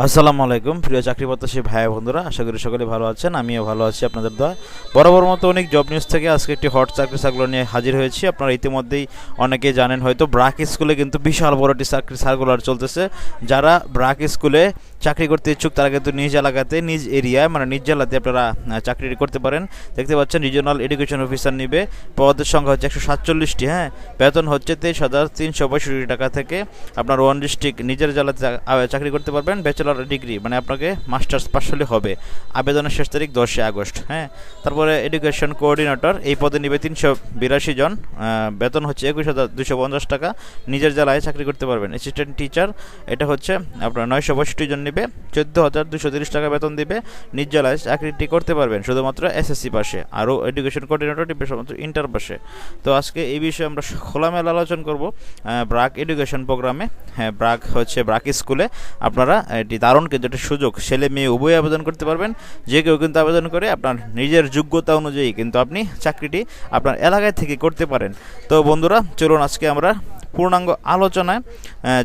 আসসালামু আলাইকুম। প্রিয় চাকরি প্রত্যাশী ভাই বন্ধুরা, আশা করি সকলে ভালো আছেন, আমিও ভালো আছি আপনাদের দয়া বরাবর মতো অনেক জব নিউজ থেকে আজকে একটি হট চাকরি সার্কুলার নিয়ে হাজির হয়েছি। আপনারা ইতিমধ্যেই অনেকে জানেন, হয়তো ব্রাক স্কুলে কিন্তু বিশাল বড় একটি চাকরি সার্কুলার চলতেছে। যারা ব্রাক স্কুলে চাকরি করতে ইচ্ছুক, তারা কিন্তু নিজ এলাকাতে, নিজ এরিয়ায় মানে নিজ জেলাতে আপনারা চাকরি করতে পারেন। দেখতে পাচ্ছেন রিজিওনাল এডুকেশন অফিসার নিবে। পদের সংখ্যা হচ্ছে একশো সাতচল্লিশটি হ্যাঁ? বেতন হচ্ছে তেইশ হাজার তিনশো পঁয়ষট্টি টাকা থেকে আপনার ওয়ান ডিস্ট্রিক্ট নিজের জেলাতে চাকরি করতে পারবেন। ব্যাচেলর ডিগ্রি মানে আপনাকে মাস্টার্স পাশ হলে হবে। আবেদনের শেষ তারিখ দশই আগস্ট হ্যাঁ? তারপরে এডুকেশন কোঅর্ডিনেটর এই পদে নিবে তিনশো বিরাশি জন। বেতন হচ্ছে একুশ হাজার দুশো পঞ্চাশ টাকা। নিজের জেলায় চাকরি করতে পারবেন। অ্যাসিস্ট্যান্ট টিচার এটা হচ্ছে আপনার নয়শো পঁয়ষট্টি জন নেবে। চোদ্দ হাজার দুশো তিরিশ টাকা বেতন দিবে। নিজ জেলায় চাকরিটি করতে পারবেন, শুধুমাত্র এসএসসি পাশে। আরও এডুকেশন কোঅর্ডিনেটর টিপে শুধুমাত্র ইন্টার পাশে। তো আজকে এই বিষয়ে আমরা খোলামেলা আলোচনা করব ব্রাক এডুকেশন প্রোগ্রামে হ্যাঁ ব্রাক হচ্ছে ব্রাক স্কুলে। আপনারা এটি দারুণ কিন্তু একটা সুযোগ। ছেলে মেয়ে উভয় আবেদন করতে পারবেন, যে কেউ কিন্তু আবেদন করে আপনার নিজের যোগ্যতা অনুযায়ী কিন্তু আপনি চাকরিটি আপনার এলাকায় থেকে করতে পারেন। তো বন্ধুরা, চলুন আজকে আমরা পূর্ণাঙ্গ আলোচনায়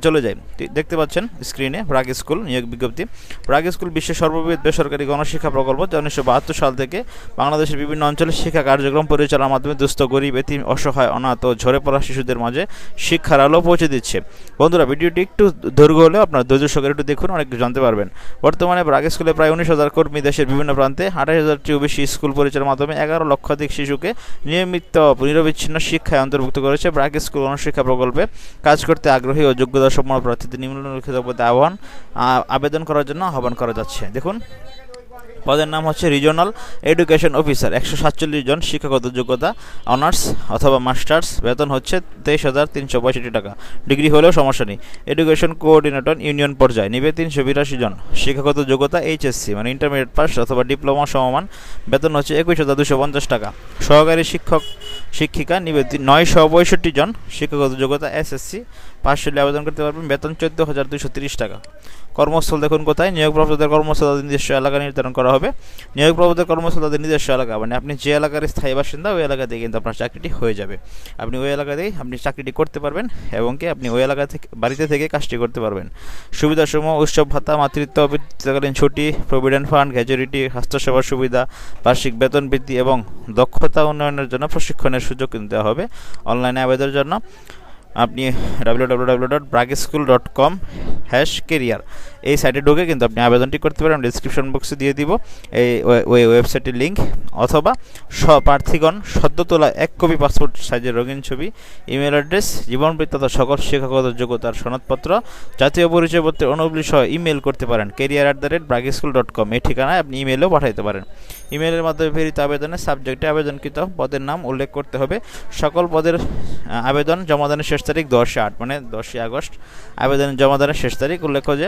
চলে যাই দেখতে পাচ্ছেন স্ক্রিনে ব্রাগ স্কুল নিয়োগ বিজ্ঞপ্তি। ব্রাগ স্কুল বিশ্বের সর্ববৃহৎ বেসরকারি গণশিক্ষা প্রকল্প যা উনিশশো বাহাত্তর সাল থেকে বাংলাদেশের বিভিন্ন অঞ্চলে শিক্ষা কার্যক্রম পরিচালনার মাধ্যমে দুস্থ, গরিব এতি অসহায়, অনাথ ও ঝরে পড়া শিশুদের মাঝে শিক্ষার আলো পৌঁছে দিচ্ছে। বন্ধুরা, ভিডিওটি একটু দৈর্ঘ্য হলেও আপনার ধৈর্য সহকারে একটু দেখুন, অনেক জানতে পারবেন। বর্তমানে ব্রাগ স্কুলে প্রায় উনিশ হাজার কর্মী দেশের বিভিন্ন প্রান্তে, আঠাশ হাজারটিও বেশি স্কুল পরিচালনার মাধ্যমে এগারো লক্ষাধিক শিশুকে নিয়মিত নিরবিচ্ছিন্ন শিক্ষায় অন্তর্ভুক্ত করেছে ব্রাক স্কুল গণশিক্ষা প্রকল্পে। কাজ করতে আগ্রহী ও যোগ্যতা সম্পন্ন প্রার্থীদের নিম্নলিখিত পদে আহ্বান আবেদন করার জন্য আহ্বান করা যাচ্ছে। দেখুন, পদের নাম হচ্ছে রিজনাল এডুকেশন অফিসার, একশো সাতচল্লিশ জন শিক্ষাগত যোগ্যতা, অনার্স অথবা মাস্টার্স, বেতন হচ্ছে তেইশ হাজার তিনশো পঁয়ষট্টি টাকা। ডিগ্রি হলেও সমস্যা নেই। এডুকেশন কোঅর্ডিনেটর ইউনিয়ন পর্যায়ে নিবে তিনশো বিরাশি জন। শিক্ষাগত যোগ্যতা এইচএসসি মানে ইন্টারমিডিয়েট পাস অথবা ডিপ্লোমা সমমান, বেতন হচ্ছে একুশ হাজার দুশো পঞ্চাশ টাকা। সহকারী শিক্ষক শিক্ষিকা নিবেদিত নয়শো পঁয়ষট্টি জন শিক্ষাগত যোগ্যতা এসএসসি পাশ হলে আবেদন করতে পারবেন বেতন চোদ্দ হাজার দুশো তিরিশ টাকা। কর্মস্থল দেখুন কোথায়? নিয়োগপ্রাপ্তদের কর্মস্থল তাদের নিজস্ব এলাকা নির্ধারণ করা হবে। নিয়োগপ্রাপ্তদের কর্মস্থল তাদের নিজস্ব এলাকা। মানে আপনি যে এলাকার স্থায়ী বাসিন্দা, ওই এলাকাতেই কিন্তু আপনার চাকরিটি হয়ে যাবে। আপনি ওই এলাকাতেই আপনি চাকরিটি করতে পারবেন এবং কি আপনি ওই এলাকা থেকে, বাড়িতে থেকে কাজটি করতে পারবেন। সুবিধাসমূহ, উৎসব ভাতা, মাতৃত্ব অবৃত্তিকালীন ছুটি, প্রভিডেন্ট ফান্ড গ্র্যাজুইটি স্বাস্থ্যসেবার সুবিধা, বার্ষিক বেতন বৃদ্ধি এবং দক্ষতা উন্নয়নের জন্য প্রশিক্ষণের সুযোগ কিন্তু দেওয়া হবে। অনলাইনে আবেদনের জন্য আপনি W W W dot BRAC school dot com hash career এই সাইটে ঢুকে কিন্তু আপনি আবেদনটি করতে পারেন। ডিসক্রিপশন বক্সে দিয়ে দিব। এই ওই ওয়েবসাইটের লিঙ্ক অথবা স প্রার্থীগণ সদ্য তোলা এক কপি পাসপোর্ট সাইজের রঙিন ছবি ইমেল অ্যাড্রেস জীবনবৃত্ত তথা সকল শিক্ষাগত যোগ্যতার সনদপত্র, জাতীয় পরিচয়পত্রের অনুবলি সহ ইমেল করতে পারেন। Career at the rate BRAC school dot com এই ঠিকানায় আপনি ইমেলও পাঠাইতে পারেন। ইমেলের মাধ্যমে প্রেরিত আবেদনের সাবজেক্টে আবেদনকৃত পদের নাম উল্লেখ করতে হবে। সকল পদের আবেদন জমাদানের শেষ তারিখ দশই আট মানে দশই আগস্ট। আবেদন জমাদানের শেষ তারিখ উল্লেখ্য যে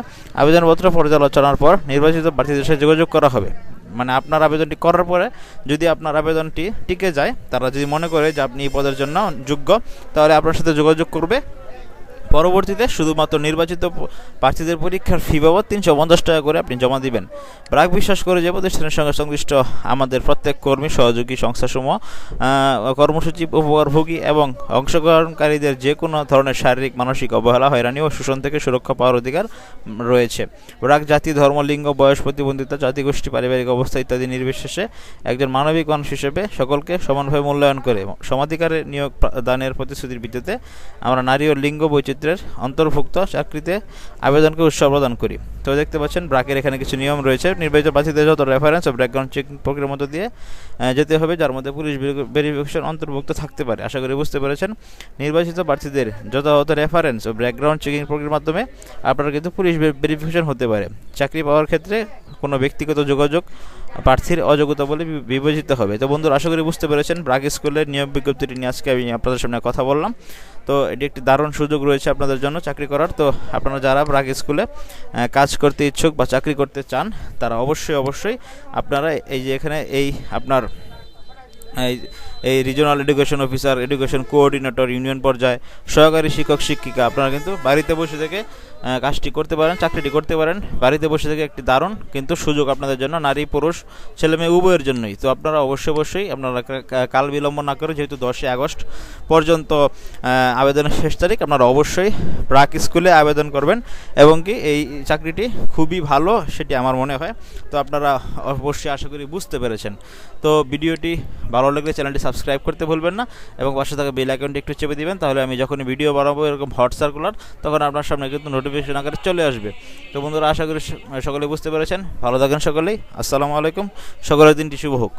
আবেদনপত্র পর্যালোচনার পর নির্বাচিত প্রার্থীদের সাথে যোগাযোগ করা হবে। মানে আপনার আবেদনটি করার পরে যদি আপনার আবেদনটি টিকে যায়, তারা যদি মনে করে যে আপনি এই পদের জন্য যোগ্য, তাহলে আপনার সাথে যোগাযোগ করবে। পরবর্তীতে শুধুমাত্র নির্বাচিত প্রার্থীদের পরীক্ষার ফি বাবদ তিনশো পঞ্চাশ টাকা করে আপনি জমা দিবেন। ব্রাক বিশ্বাস করে যে প্রতিষ্ঠানের সঙ্গে সংশ্লিষ্ট আমাদের প্রত্যেক কর্মী, সহযোগী সংস্থাসমূহ কর্মসূচি উপকারভোগী এবং অংশগ্রহণকারীদের যে কোনো ধরনের শারীরিক, মানসিক অবহেলা, হয়রানি ও শোষণ থেকে সুরক্ষা পাওয়ার অধিকার রয়েছে। ব্রাক জাতি, ধর্ম, লিঙ্গ, বয়স, প্রতিবন্ধিতা, জাতিগোষ্ঠী, পারিবারিক অবস্থা ইত্যাদি নির্বিশেষে একজন মানবিক মানুষ হিসেবে সকলকে সমানভাবে মূল্যায়ন করে সমাধিকারের নিয়োগ দানের প্রতিশ্রুতির ভিত্তিতে আমরা নারী ও লিঙ্গ বৈচিত্র্যের অন্তর্ভুক্ত চাকরিতে আবেদনকে উৎসাহ প্রদান করি। তো দেখতে পাচ্ছেন ব্রাকের এখানে কিছু নিয়ম রয়েছে। নির্বাচিত প্রার্থীদের যত রেফারেন্স ও ব্যাকগ্রাউন্ড চেক প্রক্রিয়ার মধ্য দিয়ে যেতে হবে, যার মধ্যে পুলিশ ভেরিফিকেশন অন্তর্ভুক্ত থাকতে পারে। আশা করি বুঝতে পেরেছেন। নির্বাচিত প্রার্থীদের যথাযথ রেফারেন্স ও ব্যাকগ্রাউন্ড চেকিং প্রক্রিয়ার মাধ্যমে আপনার কিন্তু পুলিশ ভেরিফিকেশন হতে পারে। চাকরি পাওয়ার ক্ষেত্রে কোনো ব্যক্তিগত যোগাযোগ প্রার্থীর অযোগ্যতা বলে বিবেচিত হবে। তো বন্ধুরা, আশা করি বুঝতে পেরেছেন, ব্রাগ স্কুলের নিয়োগ বিজ্ঞপ্তিটি নিয়ে আজকে আমি আপনাদের সামনে কথা বললাম। তো এটি একটি দারুণ সুযোগ রয়েছে আপনাদের জন্য চাকরি করার। তো আপনারা যারা ব্রাগ স্কুলে কাজ করতে ইচ্ছুক বা চাকরি করতে চান, তারা অবশ্যই অবশ্যই আপনারা এই যে এখানে এই আপনার এই regional education officer education coordinator union পর্যায়ে সহকারী শিক্ষক, শিক্ষিকা, আপনারা কিন্তু বাড়িতে বসে থেকে কাজটি করতে পারেন, চাকরিটি করতে পারেন। বাড়িতে বসে থেকে একটি দারুণ কিন্তু সুযোগ আপনাদের জন্য, নারী, পুরুষ, ছেলে মেয়ে উভয়ের জন্যই। তো আপনারা অবশ্যই অবশ্যই আপনারা কাল বিলম্ব না করে, যেহেতু দশই আগস্ট পর্যন্ত আবেদনের শেষ তারিখ, আপনারা অবশ্যই প্রাক স্কুলে আবেদন করবেন এবং কি এই চাকরিটি খুবই ভালো, সেটি আমার মনে হয়। তো আপনারা অবশ্যই আশা করি বুঝতে পেরেছেন। তো ভিডিওটি ভালো লাগলে চ্যানেলটি সাবস্ক্রাইব করতে ভুলবেন না এবং পাশে থাকা বেল আইকনটি একটু চেপে দেবেন, তাহলে আমি যখনই ভিডিও বানাবো এরকম হট সার্কুলার তখন আপনার সামনে কিন্তু নোটিফিকেশন আকারে চলে আসবে। তো বন্ধুরা, আশা করি সকলে বুঝতে পেরেছেন। ভালো থাকেন সকলেই। আসসালামু আলাইকুম। সকলের দিনটি শুভ হোক।